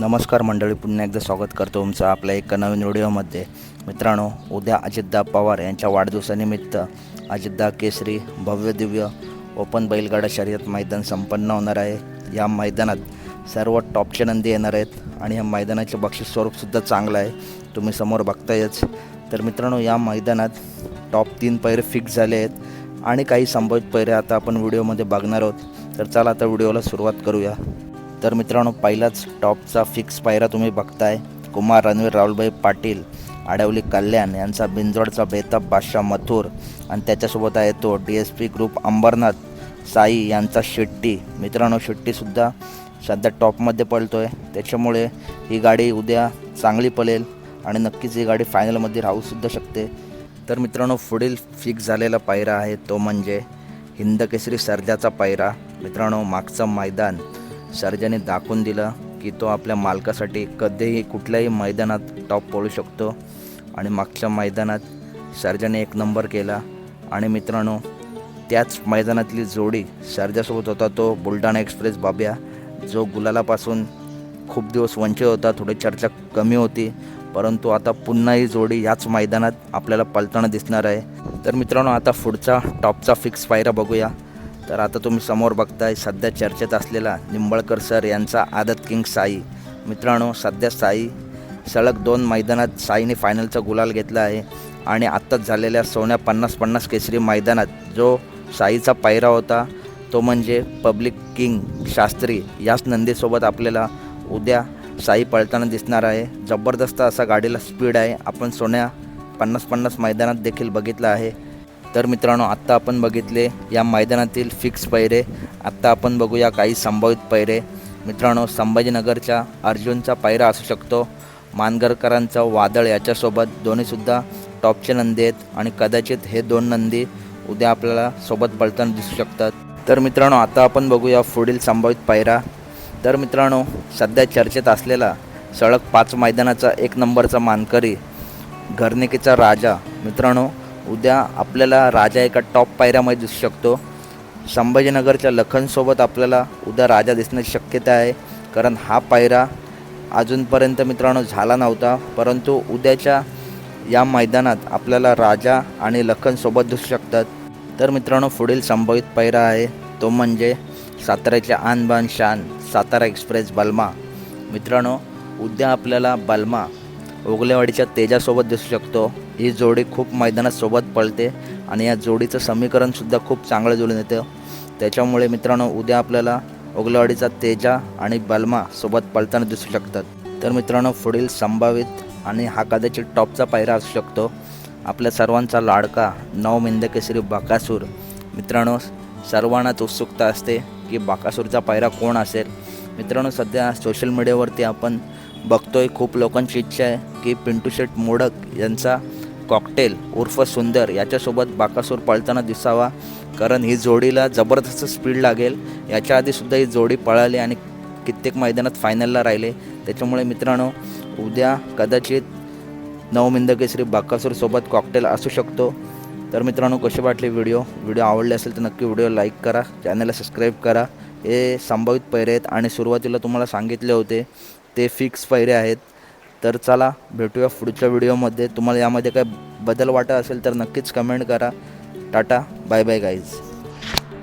नमस्कार मंडळी पुन्हा एकदा स्वागत करतो तुमचं आपल्या एका नवीन व्हिडिओमध्ये. मित्रांनो उद्या अजितदा पवार यांच्या वाढदिवसानिमित्त अजितदा केसरी भव्य दिव्य ओपन बैलगाडा शर्यत मैदान संपन्न होणार आहे. या मैदानात सर्व टॉपचे नंदी येणार आहेत आणि या मैदानाचे बक्षीस स्वरूपसुद्धा चांगलं आहे. तुम्ही समोर बघतायच. तर मित्रांनो या मैदानात टॉप तीन पैरे फिक्स झाले आहेत आणि काही संभावित पैरे आता आपण व्हिडिओमध्ये बघणार आहोत. तर चला आता व्हिडिओला सुरुवात करूया. तर मित्रांनो पहिलाच टॉपचा फिक्स पायरा तुम्ही बघताय. कुमार रणवीर राहुलभाई पाटील आडवली कल्याण यांचा बिंजोडचा बेताब बादशाह मथुर आणि त्याच्यासोबत आहे तो D S P group Ambernath Sai यांचा शेट्टी. मित्रांनो शेट्टीसुद्धा सध्या टॉपमध्ये पळतो आहे त्याच्यामुळे ही गाडी उद्या चांगली पळेल आणि नक्कीच ही गाडी फायनलमध्ये राहूसुद्धा शकते. तर मित्रांनो पुढील फिक्स झालेला पायरा आहे तो म्हणजे हिंदकेसरी सर्जाचा पायरा. मित्रांनो मागचं मैदान सर्जाने दाखवून दिलं की तो आपल्या मालकासाठी कधीही कुठल्याही मैदानात टॉप पळू शकतो. आणि मागच्या मैदानात सर्जाने एक नंबर केला. आणि मित्रांनो त्याच मैदानातली जोडी सर्जासोबत होता तो बुलढाणा एक्सप्रेस बाब्या जो गुलालापासून खूप दिवस वंचित होता थोडी चर्चा कमी होती. परंतु आता पुन्हा ही जोडी याच मैदानात आपल्याला पलताना दिसणार आहे. तर मित्रांनो आता पुढचा टॉपचा फिक्स पायरा बघूया. तर आता तुम्ही समोर बघताय सध्या चर्चेत असलेला निंबळकर सर यांचा आदत किंग साई. मित्रांनो सध्या साई सलग दोन मैदानात साईने फायनलचा गुलाल घेतला आहे आणि आत्ताच झालेल्या सोन्या पन्नास पन्नास केसरी मैदानात जो साईचा पायरा होता तो म्हणजे पब्लिक किंग शास्त्री. याच नंदीसोबत आपल्याला उद्या साई पळताना दिसणार आहे. जबरदस्त असा गाडीला स्पीड आहे. आपण सोन्या पन्नास पन्नास मैदानात देखील बघितलं आहे. तर मित्रांनो आत्ता आपण बघितले या मैदानातील फिक्स पैरे. आत्ता आपण बघूया काही संभावित पैरे. मित्रांनो संभाजीनगरच्या अर्जुनचा पायरा असू शकतो मानगरकरांचा वादळ याच्यासोबत दोन्हीसुद्धा टॉपचे नंदी आहेत आणि कदाचित हे दोन नंदी उद्या आपल्याला सोबत पळताना दिसू शकतात. तर मित्रांनो आता आपण बघूया पुढील संभावित पायरा तर मित्रांनो सध्या चर्चेत असलेला सळक पाच मैदानाचा एक नंबरचा मानकरी घरनिकीचा राजा मित्रांनो उद्या आपल्याला राजा एका टॉप पायऱ्यामध्ये दिसू शकतो. संभाजीनगरच्या लखनसोबत आपल्याला उद्या राजा दिसण्याची शक्यता आहे. कारण हा पायरा अजूनपर्यंत मित्रांनो झाला नव्हता. परंतु उद्याच्या या मैदानात आपल्याला राजा आणि लखनसोबत दिसू शकतात. तर मित्रांनो पुढील संभावित पायरा आहे. तो म्हणजे साताऱ्याच्या आणबान शान सातारा एक्सप्रेस बल्मा. मित्रांनो उद्या आपल्याला बल्मा ओगलेवाडीच्या तेजासोबत दिसू शकतो. ही जोडी खूप मैदानात सोबत पळते आणि या जोडीचं समीकरणसुद्धा खूप चांगलं जुळून येतं. त्याच्यामुळे मित्रांनो उद्या आपल्याला ओगलेवाडीचा तेजा आणि बल्मा सोबत पळताना दिसू शकतात. तर मित्रांनो पुढील संभावित आणि हा कदाचित टॉपचा पायरा असू शकतो. आपल्या सर्वांचा लाडका नव मिंदकेसरी बाकासूर. मित्रांनो सर्वांनाच उत्सुकता असते की बाकासूरचा पायरा कोण असेल. मित्रांनो सध्या सोशल मीडियावरती आपण बघतोय खूप लोकांची इच्छा आहे की पिंटू शेट मोडक यांचा कॉकटेल उर्फ सुंदर याच्यासोबत बाकासूर पळताना दिसावा. कारण ही जोडीला जबरदस्त स्पीड लागेल. याच्या आधीसुद्धा ही जोडी पळाली आणि कित्येक मैदानात फायनलला राहिले. त्याच्यामुळे मित्रांनो उद्या कदाचित नवमिंद केसरी बाकासूरसोबत कॉकटेल असू शकतो. तर मित्रांनो कसे वाटले व्हिडिओ व्हिडिओ आवडले असेल तर नक्की व्हिडिओ लाईक करा. चॅनलला सबस्क्राईब करा. हे संभावित पैरे आहेत. आणि सुरुवातीला तुम्हाला सांगितले होते ते फिक्स पैरे आहेत. तर चला भेटूया पुढच्या व्हिडिओमध्ये. तुम्हाला यामध्ये काय बदल वाटत असेल तर नक्कीच कमेंट करा. Tata bye bye guys